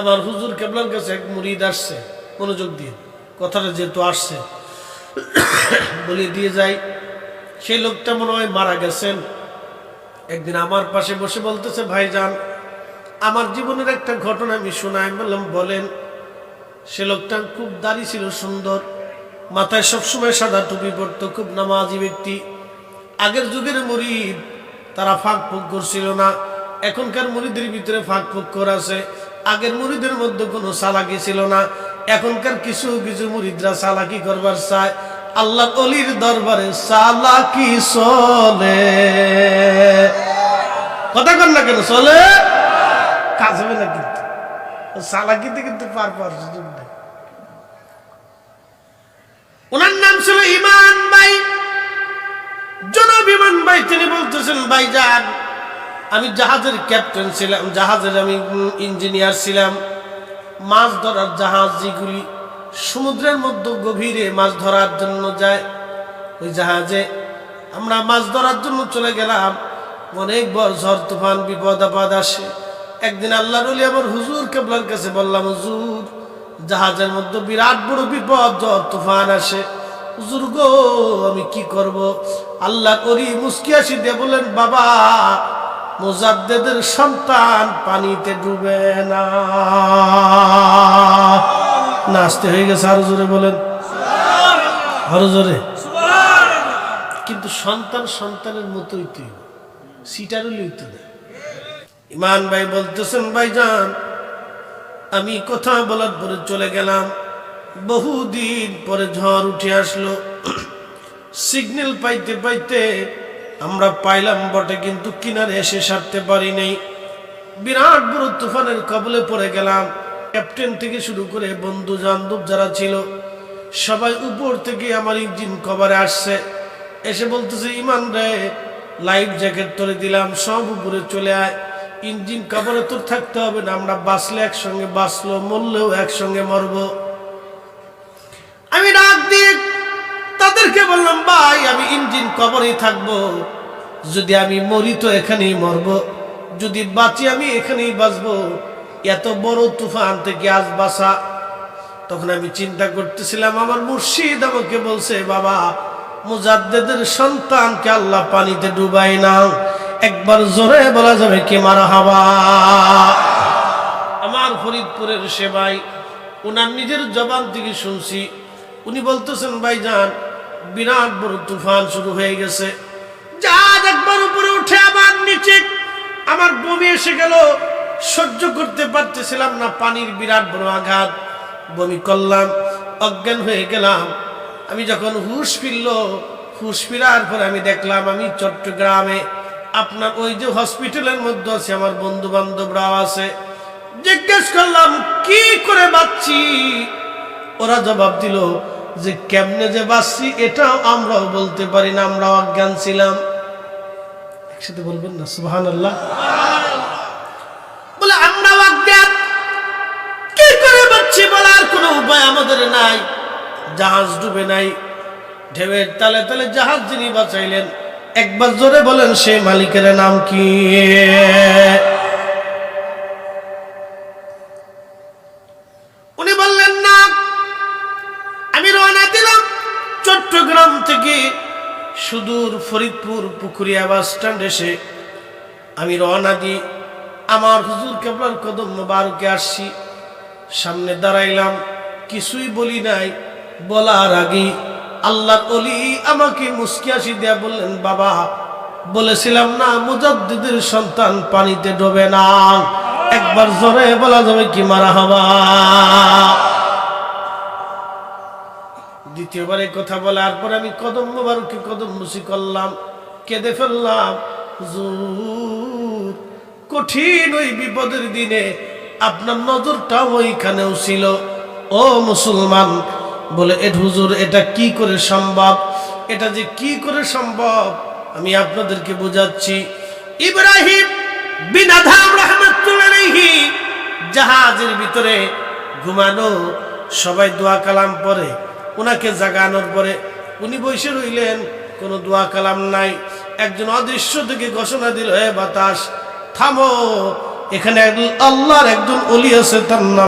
আমার হুজুর কেবলার কাছে এক মুরিদ আসছে, মনোযোগ দিয়ে, কথাটা যেহেতু আসছে বলে দিয়ে যাই, সেই লোকটা মনে হয় মারা গেছেন। একদিন আমার পাশে বসে বলতেছে, ভাইজান, আমার জীবনের একটা ঘটনা আমি শোনাই, বললাম, বলেন। সে লোকটা খুব দাড়ি ছিল, সুন্দর, মাথায় সবসময় সাদা টুপি পরতো, খুব নামাজি ব্যক্তি। আগের যুগের মুরিদ, তারা ফাঁক ফুক করছিল না। এখনকার মুরিদের ভিতরে ফাঁক ফুক করা আছে। আগের মুরিদের মধ্যে কোনো সালাকি ছিল না। এখনকার কিছু কিছু মুরিদরা সালাকি করবার চায়। আল্লাহ অলির দরবারে সালাকি চলে। কথা কর না কেন, চলে? কাজ হবে না কিন্তু। সালাকিতে কিন্তু পার নেই। ওনার নাম ছিল ইমান ভাই। জনাব ইমান ভাই, তিনি বলতেছেন ভাই যান আমি জাহাজের ক্যাপ্টেন ছিলাম, জাহাজের আমি ইঞ্জিনিয়ার ছিলাম। মাছ ধরার জাহাজ যেগুলি সমুদ্রের মধ্যে গভীরে মাছ ধরার জন্য যায়, ওই জাহাজে আমরা মাছ ধরার জন্য চলে গেলাম। অনেক বড় ঝড়, তুফান, বিপদ, আপদ আসে। একদিন আল্লাহর ওলি আমার হুজুর কেবলার কাছে বললাম, হুজুর, জাহাজের মধ্যে বিরাট বড় বিপদ, ঝড়, তুফান আসে। হুজুর গো, আমি কি করব? আল্লাহ করি মুস্কি আসি দিয়ে বলেন বাবা মোজাদ্দেদের সন্তান পানিতে ডুবে না। নাচতে হয়ে গেছে আরও জোরে বলেন। আরও জোরে। কিন্তু সন্তান সন্তানের মতোই তুই সিটারও লইতে না। ইমান ভাই বলতেছেন, ভাইজান, আমি কথা বলার পরে চলে গেলাম। বহুদিন পরে ঝড় উঠে আসলো। সিগন্যাল পাইতে পাইতে আমরা পাইলাম বটে, কিন্তু কিনারে এসে সারতে পারি নাই বিরাট বড় তুফানের কবলে পড়ে গেলাম। ক্যাপ্টেন থেকে শুরু করে বন্ধু বান্ধব যারা ছিল, সবাই উপর থেকে আমার ইঞ্জিন কভারে আসছে। এসে বলতেছে, ইমান রে, লাইফ জ্যাকেট তুলে দিলাম, সব উপরে চলে আয়। ইঞ্জিন কভারে তোর থাকতে হবে না, আমরা বাঁচলে একসঙ্গে বাঁচলো, মরলেও একসঙ্গে মরবো। আমি ডাক দিয়ে তাদেরকে বললাম, ভাই, আমি ইঞ্জিন কবরেই থাকব। যদি আমি মরি তো এখানেই মরব। যদি বাঁচি আমি এখানেই বাঁচবো। এত বড় তুফান থেকে আজ বাসা তখন আমি চিন্তা করতেছিলাম, আমার মুর্শিদ আমাকে বলছে, বাবা, মুজাদ্দেদের সন্তানকে আল্লাহ পানিতে ডুবাই না একবার জোরে বলা যাবে কি মারা হাবা? আমার ফরিদপুরের সেবাই ওনার নিজের জবান থেকে শুনছি। উনি বলতেছেন ভাই ভাইজান বিরাট বড় তুফান শুরু হয়ে গেছে। জাহাজ একবার উপরে উঠে আবার নিচে আমার বমি এসে গেল। সহ্য করতে পারতেছিলাম না, পানির বিরাট বড় আঘাত। বমি করলাম, অজ্ঞান হয়ে গেলাম। আমি যখন হুশ ফিরল, হুশ ফিরার পরে আমি দেখলাম আমি চট্টগ্রামে, আপনার ওই যে হসপিটালের মধ্যে আছে, আমার বন্ধু বান্ধবরাও আছে। জিজ্ঞেস করলাম, কি করে বাঁচছি? ওরা জবাব দিল যে কেমনে যে বাঁচছি এটাও আমরাও বলতে পারি না আমরা অজ্ঞান ছিলাম। একসাথে বলবেন না সুহান আল্লাহ বলে আমরা অজ্ঞান কি করে বাঁচছি বলার কোনো উপায় আমাদের নাই। জাহাজ ডুবে নাই। ঢেউয়ের তালে তালে জাহাজ যিনি বাঁচাইলেন, একবার জোরে বলেন, সে মালিকের নাম কি? চট্টগ্রাম থেকে সুদূর ফরিদপুর পুকুরিয়া বাস স্ট্যান্ড এসে আমি রওনা দিই। আমার হুজুর কেবলার কদম বারুকে আসছি। সামনে দাঁড়াইলাম, কিছুই বলি নাই, বলার আগে আল্লাহর অলি আমাকে মুসকি আসি দেয়া বললেন, বাবা, বলেছিলাম না মুজাদ্দিদের সন্তান পানিতে ডোবে না। একবার জোরে বলা যাবে কি মারা হবা? দ্বিতীয়বার কথা বলার পর আমি কদম মোবারকে কদম মুসি করলাম, কেঁদে ফেললাম কঠিন ওই বিপদের দিনে আপনার নজরটাও ওইখানেও ছিল। ও মুসলমান, বলে, এ হুজুর, এটা কি করে সম্ভব? এটা যে কি করে সম্ভব? আমি আপনাদেরকে বোঝাচ্ছি। ইব্রাহিম জাহাজের ভিতরে ঘুমানো, সবাই দোয়া কালাম পরে ওনাকে জাগানোর পরে উনি বসে রইলেন, কোনো দোয়া কালাম নাই। একজন অদৃশ্য থেকে ঘোষণা দিল, হে বাতাস, থামো, এখানে আল্লাহর একজন অলি আছে, তার নাম